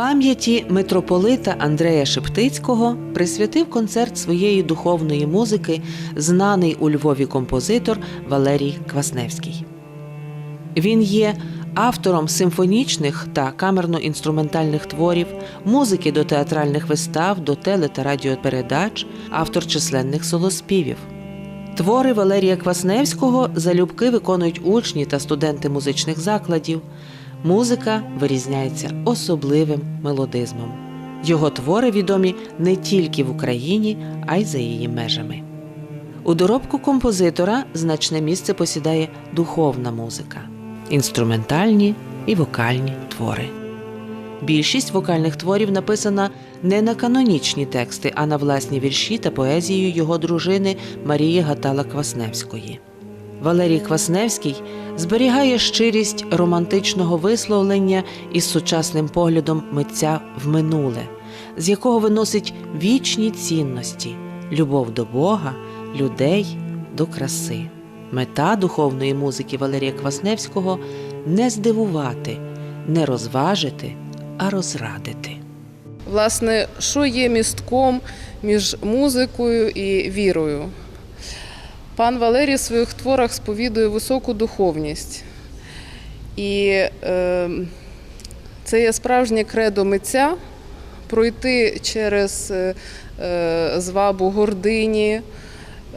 Пам'яті митрополита Андрея Шептицького присвятив концерт своєї духовної музики знаний у Львові композитор Валерій Квасневський. Він є автором симфонічних та камерно-інструментальних творів, музики до театральних вистав, до теле та радіопередач, автор численних солоспівів. Твори Валерія Квасневського залюбки виконують учні та студенти музичних закладів. Музика вирізняється особливим мелодизмом. Його твори відомі не тільки в Україні, а й за її межами. У доробку композитора значне місце посідає духовна музика, інструментальні і вокальні твори. Більшість вокальних творів написана не на канонічні тексти, а на власні вірші та поезію його дружини Марії Гатала Квасневської. Валерій Квасневський зберігає щирість романтичного висловлення із сучасним поглядом митця в минуле, з якого виносить вічні цінності, любов до Бога, людей до краси. Мета духовної музики Валерія Квасневського не здивувати, не розважити, а розрадити. Власне, що є містком між музикою і вірою? Пан Валерій в своїх творах сповідує високу духовність. І е, це є справжнє кредо митця пройти через е, е, звабу гордині,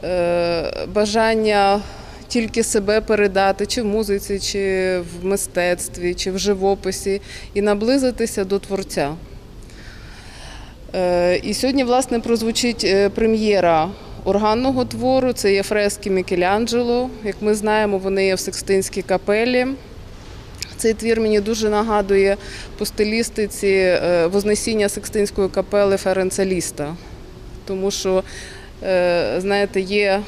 е, бажання тільки себе передати, чи в музиці, чи в мистецтві, чи в живописі, і наблизитися до творця. Е, І сьогодні, власне, прозвучить е, прем'єра органного твору. Це є фрески Мікеланджело. Як ми знаємо, вони є в Секстинській капелі. Цей твір мені дуже нагадує по стилістиці е, Вознесіння Секстинської капели Ференца Ліста. Тому що, е, знаєте, є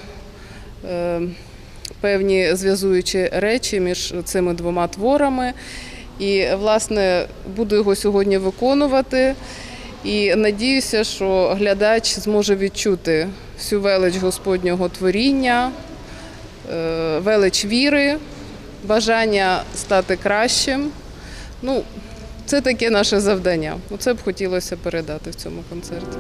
е, певні зв'язуючі речі між цими двома творами. І, власне, буду його сьогодні виконувати. І надіюся, що глядач зможе відчути всю велич Господнього творіння, е, велич віри, бажання стати кращим. Ну, це таке наше завдання. Оце б хотілося передати в цьому концерті.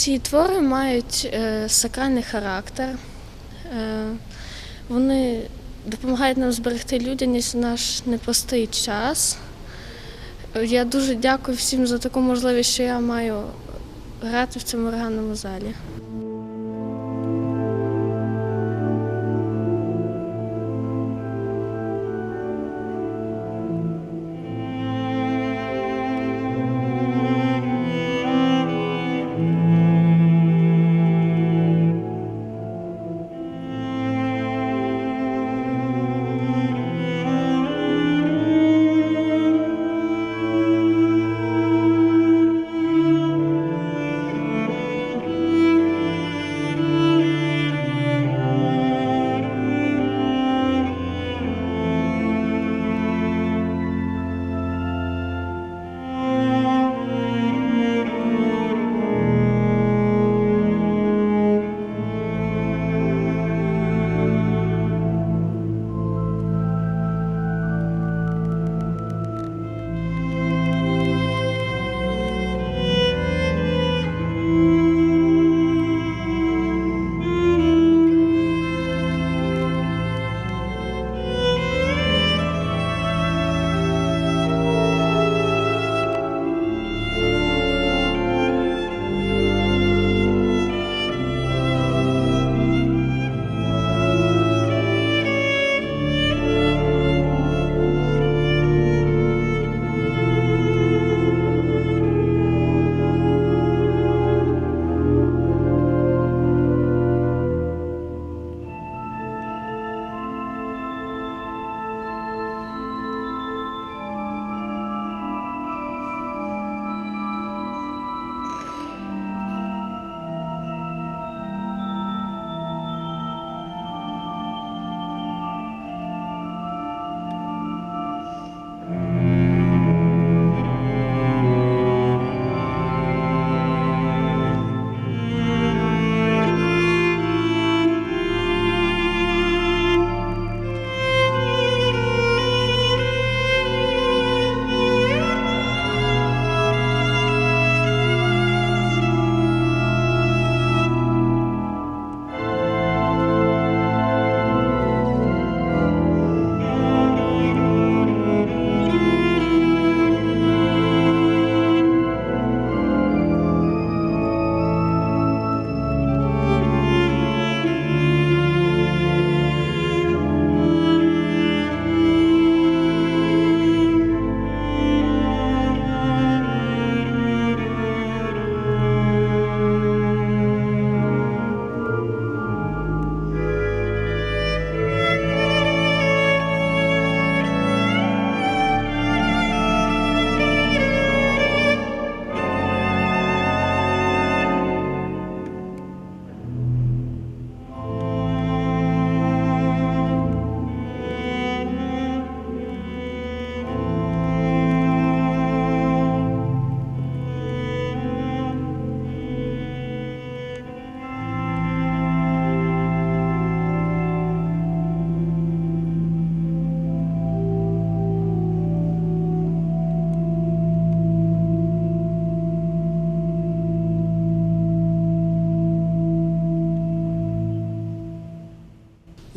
Ці твори мають е, сакральний характер. Е, вони допомагають нам зберегти людяність в наш непростий час. Я дуже дякую всім за таку можливість, що я маю грати в цьому органному залі.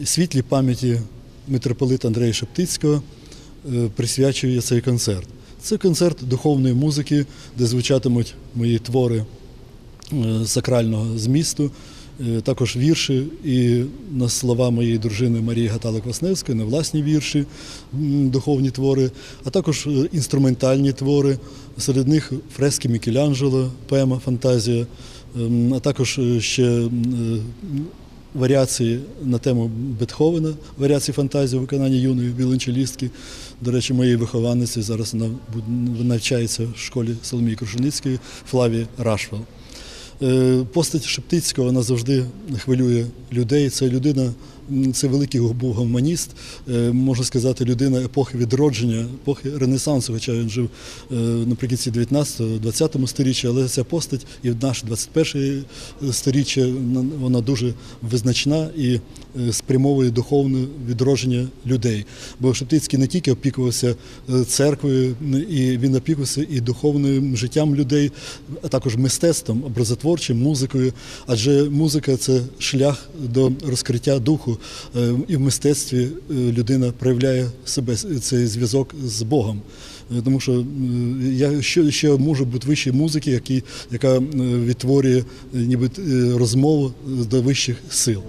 Світлій пам'яті митрополита Андрея Шептицького е, присвячую я цей концерт. Це концерт духовної музики, де звучатимуть мої твори е, сакрального змісту, е, також вірші і на слова моєї дружини Марії Гатали Квасневської, на власні вірші, духовні твори, а також інструментальні твори. Серед них фрески Мікеланджело, поема Фантазія, ем, а також ще варіації на тему Бетховена, варіації фантазії виконання юної білончелістки. До речі, моєї вихованниці зараз вона навчається в школі Соломії Крушеницької Флаві Рашвел. Е, Постать Шептицького вона завжди хвилює людей. Це людина, це великий був гуманіст, е, можна сказати, людина епохи відродження, епохи Ренесансу, хоча він жив е, наприкінці 19-20 сторіччя, але ця постать і в наше 21 сторіччя вона дуже визначна і е, спрямовує духовне відродження людей. Бо Шептицький не тільки опікувався е, церквою, і він опікувався і духовним життям людей, а також мистецтвом, образотворчим, музикою. Адже музика це шлях до розкриття духу. Е, І в мистецтві е, людина проявляє себе цей зв'язок з Богом. Е, Тому що я ще ще може бути вищій музики, які, яка відтворює ніби розмову до вищих сил.